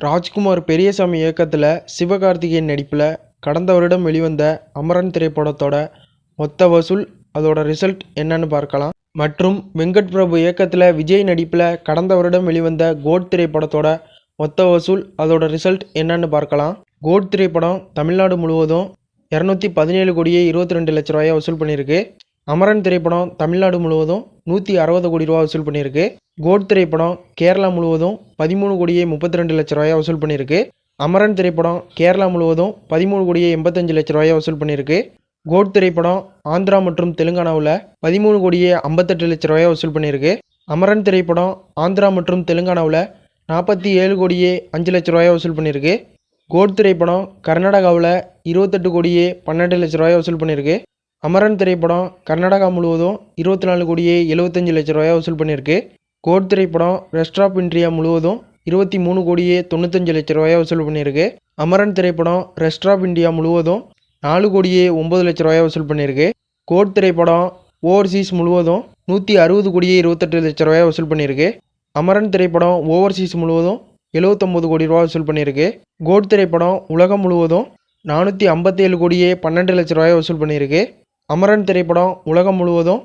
ராஜ்குமார் பெரியசாமி இயக்கத்தில் சிவகார்த்திகேயன் நடிப்பில் கடந்த வருடம் வெளிவந்த அமரன் திரைப்படத்தோட மொத்த வசூல் அதோட ரிசல்ட் என்னன்னு பார்க்கலாம். மற்றும் வெங்கட் பிரபு இயக்கத்தில் விஜய் நடிப்பில் கடந்த வருடம் வெளிவந்த கோட் திரைப்படத்தோட மொத்த வசூல் அதோட ரிசல்ட் என்னன்னு பார்க்கலாம். கோட் திரைப்படம் தமிழ்நாடு முழுவதும் இரநூத்தி பதினேழு கோடியே இருபத்தி ரெண்டு லட்ச ரூபாயை வசூல் பண்ணியிருக்கு அமரன் திரைப்படம் தமிழ்நாடு முழுவதும் நூற்றி அறுபது கோடி ரூபா வசூல் பண்ணியிருக்கு. கோட் திரைப்படம் கேரளா முழுவதும் பதிமூணு கோடியே முப்பத்தி ரெண்டு லட்ச ரூபாயை வசூல் பண்ணியிருக்கு. அமரன் திரைப்படம் கேரளா முழுவதும் பதிமூணு கோடியே எண்பத்தஞ்சு லட்ச ரூபாயை வசூல் பண்ணியிருக்கு. கோட் திரைப்படம் ஆந்திரா மற்றும் தெலுங்கானாவில் பதிமூணு கோடியே ஐம்பத்தெட்டு லட்ச ரூபாயை வசூல் பண்ணியிருக்கு. அமரன் திரைப்படம் ஆந்திரா மற்றும் தெலுங்கானாவில் நாற்பத்தி ஏழு கோடியே அஞ்சு லட்ச ரூபாயை வசூல் பண்ணியிருக்கு. கோட் திரைப்படம் கர்நாடகாவில் இருபத்தெட்டு கோடியே பன்னெண்டு லட்ச ரூபாயை வசூல் பண்ணியிருக்கு. அமரன் திரைப்படம் கர்நாடகா முழுவதும் இருபத்தி நாலு கோடியே எழுபத்தஞ்சு லட்ச ரூபாயா வசூல் பண்ணியிருக்கு. கோட் திரைப்படம் ரெஸ்ட் ஆஃப் இந்தியா முழுவதும் இருபத்தி மூணு கோடியே தொண்ணூத்தஞ்சு லட்ச ரூபாயா வசூல் பண்ணியிருக்கு. அமரன் திரைப்படம் ரெஸ்ட் ஆஃப் இந்தியா முழுவதும் நாலு கோடியே ஒம்பது லட்ச ரூபாயை வசூல் பண்ணியிருக்கு. கோட் திரைப்படம் ஓவர்சீஸ் முழுவதும் நூற்றி அறுபது கோடியே இருபத்தெட்டு லட்ச ரூபாயை வசூல் பண்ணியிருக்கு. அமரன் திரைப்படம் ஓவர்சீஸ் முழுவதும் எழுவத்தொம்பது கோடி ரூபா வசூல் பண்ணியிருக்கு. கோட் திரைப்படம் உலகம் முழுவதும் நானூற்றி ஐம்பத்தேழு கோடியே பன்னெண்டு லட்ச ரூபாயை வசூல் பண்ணியிருக்கு. அமரன் திரைப்படம் உலகம் முழுவதும்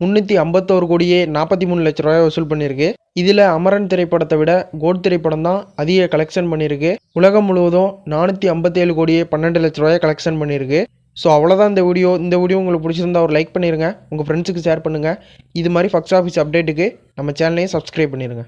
முந்நூற்றி ஐம்பத்தோரு கோடியே நாற்பத்தி மூணு லட்ச ரூபாய் வசூல் பண்ணியிருக்கு. இதில் அமரன் திரைப்படத்தை விட கோட் திரைப்படம் தான் அதிக கலெக்ஷன் பண்ணியிருக்கு. உலகம் முழுவதும் நானூற்றி ஐம்பத்தேழு கோடியே பன்னெண்டு லட்ச ரூபாய் கலெக்ஷன் பண்ணியிருக்கு. ஸோ அவ்வளோதான் இந்த வீடியோ இந்த வீடியோ உங்களுக்கு பிடிச்சிருந்தா ஒரு லைக் பண்ணிடுங்க உங்கள் ஃப்ரெண்ட்ஸுக்கு ஷேர் பண்ணுங்கள் இது மாதிரி ஃபஸ்ட் ஆஃபீஸ் அப்டேட்டுக்கு நம்ம சேனலையும் சப்ஸ்கிரைப் பண்ணிடுங்க